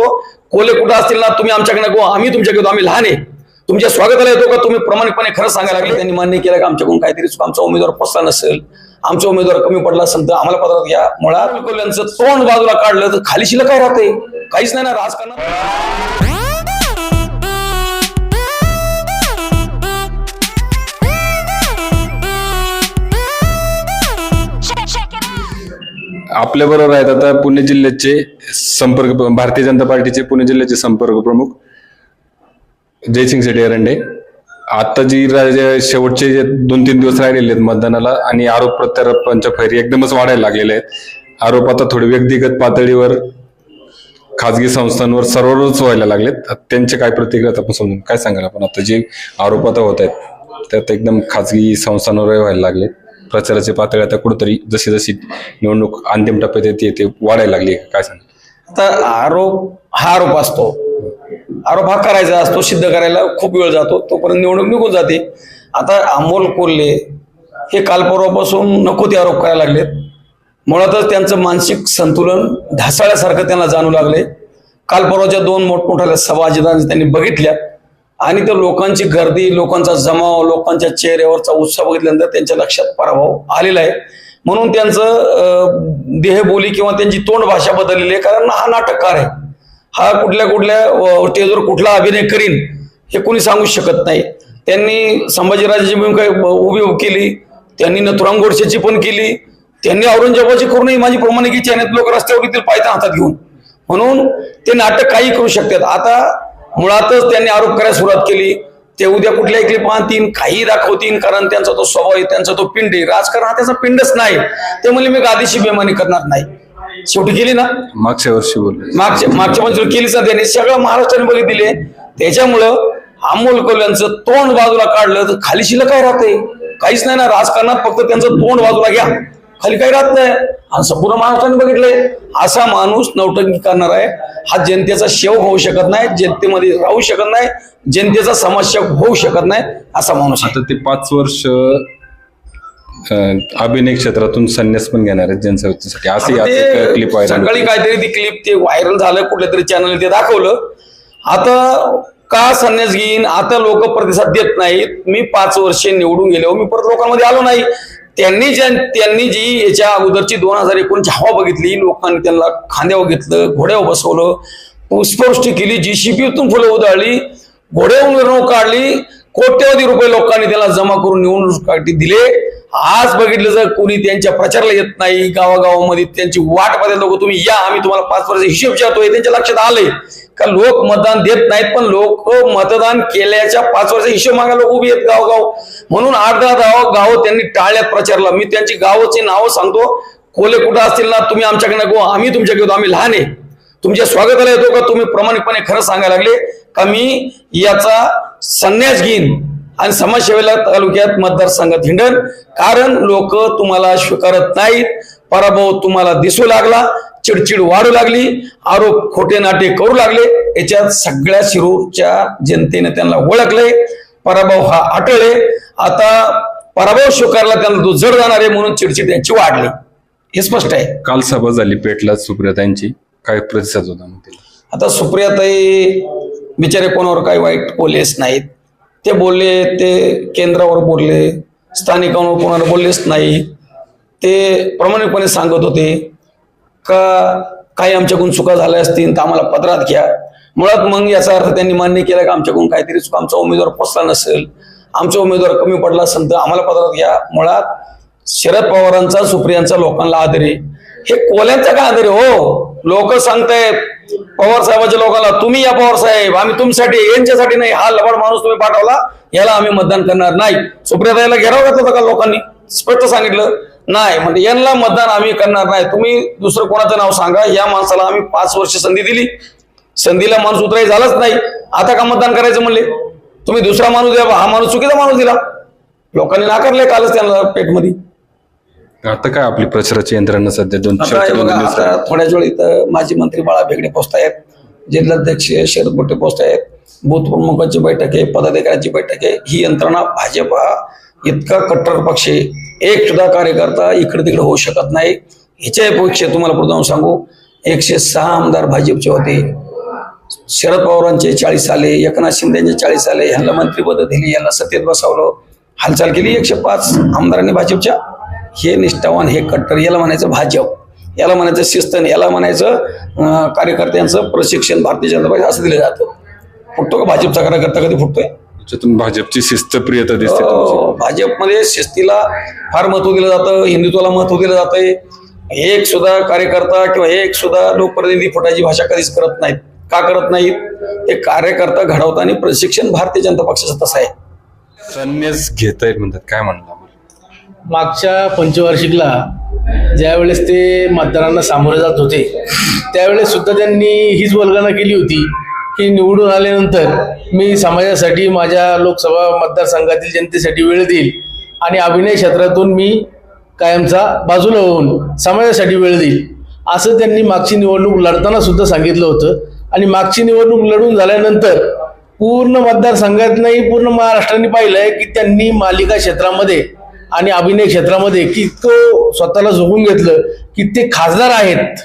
सांगतो कोले कुठं असतील ना तुम्ही आमच्याकडे गो आम्ही तुमच्याकडे आम्ही लहान आहे. तुमच्या स्वागताला येतो का? तुम्ही प्रमाणिकपणे खरं सांगायला लागले त्यांनी मान्य केलं का? आमच्याकडून काहीतरी आमचा उमेदवार पसला नसेल आमचा उमेदवार कमी पडला असेल तर आम्हाला पत्रात घ्या. मुळात कोल्यांचं तोंड बाजूला काढलं तर खाली शिल्लक काय राहते काहीच नाही ना राजकारणात. आपल्या बरोबर आहेत आता पुणे जिल्ह्याचे संपर्क भारतीय जनता पार्टीचे पुणे जिल्ह्याचे संपर्क प्रमुख जयसिंग शेट्टी एरंडे आता जी रा- शेवटचे जे दोन तीन दिवस राहिलेले आहेत मतदानाला आणि आरोप प्रत्यारोपांच्या फैरी एकदमच वाढायला लागलेल्या आहेत. आरोप आता थोडे व्यक्तिगत पातळीवर खाजगी संस्थांवर सर्वच व्हायला लागलेत. त्यांचे काय प्रतिक्रिया आपण समजून काय सांगाल आपण? आता जे आरोप आता होत आहेत त्यात एकदम खाजगी संस्थांवर व्हायला लागले प्रचाराची पातळी आता कुठंतरी जशी जशी निवडणूक अंतिम टप्प्यात येते ते वाढायला लागली काय सांग आता आरोप हा आरोप असतो. आरोप हा करायचा असतो सिद्ध करायला खूप वेळ जातो तोपर्यंत निवडणूक निघून जाते. आता अमोल कोल्हे हे काल परवापासून नको ते आरोप करायला लागलेत. मुळातच त्यांचं मानसिक संतुलन ढासाळ्यासारखं त्यांना जाणू लागले काल परवाच्या दोन मोठमोठ्या सभा अजितांनी त्यांनी बघितल्या आणि त्या लोकांची गर्दी लोकांचा जमाव लोकांच्या चेहऱ्यावरचा उत्साह बघितल्यानंतर त्यांच्या लक्षात पराभव आलेला आहे. म्हणून त्यांचं देहबोली किंवा त्यांची तोंड भाषा बदललेली आहे. कारण हा नाटककार आहे. हा कुठल्या कुठल्या स्टेजवर कुठला अभिनय करीन हे कोणी सांगू शकत नाही. त्यांनी संभाजीराजाची भूमिका उभी केली. त्यांनी नथुराम गोडसेची पण केली. त्यांनी औरंगजेबाची करूनही माझी प्रमाणिकी चॅनेत लोक रस्त्यावर येतील पायथा हातात घेऊन. म्हणून ते नाटक काही करू शकतात. आता मुळातच त्यांनी आरोप करायला सुरुवात केली. ते उद्या कुठल्याही क्लिप आणतील काही दाखवतील कारण त्यांचा तो स्वभाव आहे त्यांचा तो पिंड आहे. राजकारण हा त्याचा पिंडच नाही. ते म्हणले मी गादीशी बेमानी करणार नाही. शेवटी केली ना? मागच्या वर्षी बोलले. मागच्या मागच्या मंत्री केलीच ना त्यांनी. सगळं महाराष्ट्राने बघितले त्याच्यामुळं अमोल कोल्यांचं तोंड बाजूला काढलं तर खाली शिल्लक काय राहते काहीच नाही ना. राजकारणात फक्त त्यांचं तोंड बाजूला घ्या. खाली काही राहत नाही. आणि संपूर्ण महाराष्ट्राने बघितलंय असा माणूस नौटंकी करणार आहे. हा जनतेचा सेवक होऊ शकत नाही जनतेमध्ये राहू शकत नाही जनतेचा समाजसेवक होऊ शकत नाही असा माणूस आता ते पाच वर्ष अभिनय क्षेत्रातून संन्यास पण घेणार आहेत जनसेवेसाठी असे क्लिप सकाळी काहीतरी ती क्लिप ते व्हायरल झालं कुठल्या तरी चॅनल ते दाखवलं. आता का संन्यास घेईन? आता लोक प्रतिसाद देत नाहीत. मी पाच वर्षे निवडून गेलो मी परत लोकांमध्ये आलो नाही. त्यांनी ज्या त्यांनी जी याच्या अगोदरची दोन हजार एकोणची हवा बघितली लोकांनी त्यांना खांद्यावर घेतलं घोड्यावर बसवलं पुष्पवृष्टी केली जीसीपीतून फुलं उधळली घोड्यावर मिरवणूक काढली कोट्यवधी रुपये लोकांनी त्याला जमा करून निवडणूक दिले. आज बघितलं जर कोणी त्यांच्या प्रचाराला येत नाही गावागावामध्ये त्यांची वाट पाहते लोक तुम्ही या आम्ही तुम्हाला पाच वर्ष हिशोब जातोय त्यांच्या लक्षात आलंय. का लोक मतदान देत नाहीत पण लोक मतदान केल्याच्या पाच वर्षाच्या हिशोब मागा लोक उभी आहेत गावगाव. म्हणून आठ दहा गाव गाव त्यांनी टाळल्यात प्रचारला. मी त्यांची गावाची नावं सांगतो. कोले कुठं असतील ना तुम्ही आमच्याकडे गो आम्ही तुमच्याकडे येतो, आम्ही लहान आहे. तुमच्या स्वागताला येतो का? तुम्ही प्रामाणिकपणे खरं सांगायला लागले का? मी याचा संन्यास घेईन आणि समाजसेवेला तालुक्यात मतदारसंघात हिंडन. कारण लोक तुम्हाला स्वीकारत नाहीत. पराभव तुम्हाला दिसू लागला. चिडचिड वाढू लागली आरोप खोटे नाटे करू लागले. याच्यात सगळ्या शिरूरच्या जनतेने त्यांना ओळखलंय पराभव हा आटळे आता पराभव स्वीकारला त्यांना तो जड जाणार आहे म्हणून चिडचिड त्यांची वाढली. हे स्पष्ट आहे. काल सभा झाली पेटला सुप्रियातांची काय प्रतिसाद होता आता सुप्रियाताई बिचारे कोणावर काही वाईट बोललेच नाहीत. ते बोलले ते केंद्रावर बोलले स्थानिकांवर कोणावर बोललेच नाही. ते प्रामाणिकपणे सांगत होते. का काही आमच्याकडून चुका झाल्या असतील तर आम्हाला पत्रात घ्या. मुळात मग याचा अर्थ त्यांनी मान्य केला की आमच्याकडून काहीतरी चुका? आमचा उमेदवार पोचला नसेल. आमचा उमेदवार कमी पडला असेल तर आम्हाला पत्रात घ्या. मुळात शरद पवारांचा सुप्रियांचा लोकांना आदर आहे. हे कोल्यांचा काय आदर आहे हो? लोक सांगतायत पवार साहेबांच्या लोकांना तुम्ही या पवार साहेब आम्ही तुमच्यासाठी यांच्यासाठी नाही हा लबाड माणूस तुम्ही पाठवला याला आम्ही मतदान करणार नाही. सुप्रियाताईला घेराव घातलं होतं का लोकांनी? स्पष्ट सांगितलं नाही म्हणजे यांना मतदान आम्ही करणार नाही. तुम्ही दुसरं कोणाचं नाव सांगा. या माणसाला आम्ही पाच वर्ष संधी दिली. संधीला माणूस उतराई झालाच नाही. आता का मतदान करायचं म्हणले? तुम्ही दुसरा माणूस द्या हा माणूस चुकीचा माणूस दिला. लोकांनी नाकारले कालच त्यांना पेटमध्ये. आता काय आपली प्रचाराची यंत्रणा सध्या दोन. थोड्याच वेळ इथं माजी मंत्री बाळा बेगडे पोचतायत जिल्हाध्यक्ष शरद मोठे पोचतायत बूथ प्रमुखांची बैठक आहे पदाधिकाऱ्यांची बैठक आहे. ही यंत्रणा भाजप इतका कट्टर पक्ष आहे. एक सुद्धा कार्यकर्ता इकडे तिकडे होऊ शकत नाही. ह्याच्या पेक्षा तुम्हाला प्रथम सांगू. एकशे सहा आमदार भाजपचे होते. शरद पवारांचे चाळीस आले एकनाथ शिंदेचे चाळीस आले ह्यांना मंत्रिपद दिली यांना सत्तेत बसवलं. हालचाल केली एकशे पाच आमदारांनी भाजपच्या. हे निष्ठावान हे कट्टर याला म्हणायचं भाजप. याला म्हणायचं शिस्तन याला म्हणायचं कार्यकर्त्यांचं प्रशिक्षण भारतीय जनता पार्टी असं दिलं जातं. फुटतो का भाजपचा कार्यकर्ता कधी फुटतोय? त्याच्यातून भाजपची शिस्तप्रियता दिसते तुमची. हो, भाजपमध्ये शिस्तीला फार महत्त्व दिलं जातं हिंदुत्वाला महत्त्व दिलं जातंय. एक सुद्धा कार्यकर्ता किंवा एक सुद्धा लोकप्रतिनिधी फुटाची भाषा कधीच करत नाहीत. का करत नाहीत? ते कार्यकर्ता घडवताना प्रशिक्षण भारतीय जनता पक्षाचं तसं आहे. संन्यास घेता येईल म्हणतात. काय म्हणणार? मागच्या पंचवार्षिकला ज्यावेळेस ते मतदारांना सामोरे जात होते त्यावेळेस सुद्धा त्यांनी हीच वल्गना केली होती की निवडून आल्यानंतर मी समाजासाठी माझ्या लोकसभा मतदारसंघातील जनतेसाठी वेळ देईल आणि अभिनय क्षेत्रातून मी कायमचा बाजूला होऊन समाजासाठी वेळ देईल. असं त्यांनी मागची निवडणूक लढताना सुद्धा सांगितलं होतं. आणि मागची निवडणूक लढून झाल्यानंतर पूर्ण मतदारसंघातनंही पूर्ण महाराष्ट्राने पाहिलंय की त्यांनी मालिका क्षेत्रामध्ये आणि अभिनय क्षेत्रामध्ये कितकं स्वतःला झोकून घेतलं की ते खासदार आहेत.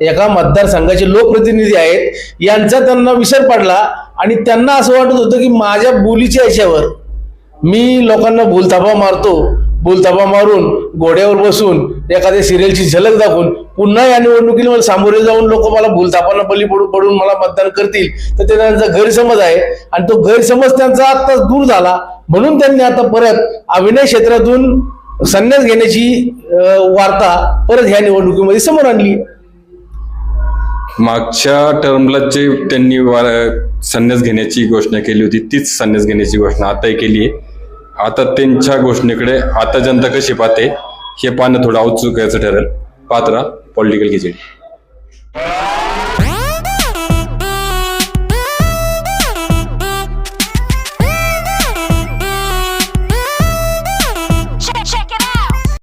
एका मतदारसंघाचे लोकप्रतिनिधी आहेत. यांचा त्यांना विसर पडला आणि त्यांना असं वाटत होतं की माझ्या बोलीच्या याच्यावर मी लोकांना बोलथापा मारतो बोलथापा मारून घोड्यावर बसून एखाद्या सिरियलची झलक दाखवून पुन्हा या निवडणुकीला मला सामोरे जाऊन लोक मला बोलथापांना बली पडू पडून मला मतदान करतील. तर ते त्यांचा गैरसमज आहे आणि तो गैरसमज त्यांचा आत्ताच दूर झाला. म्हणून त्यांनी आता परत अभिनय क्षेत्रातून संन्यास घेण्याची वार्ता परत ह्या निवडणुकीमध्ये समोर आणली. मागच्या टर्मला जे त्यांनी वा- संन्यास घेण्याची घोषणा केली होती तीच संन्यास घेण्याची घोषणा आताही केली आहे. आता त्यांच्या घोषणेकडे आता जनता कशी पाहते हे पाहणं थोडं औत्सुकाचं ठरेल. पात्रा पॉलिटिकल खिचडी.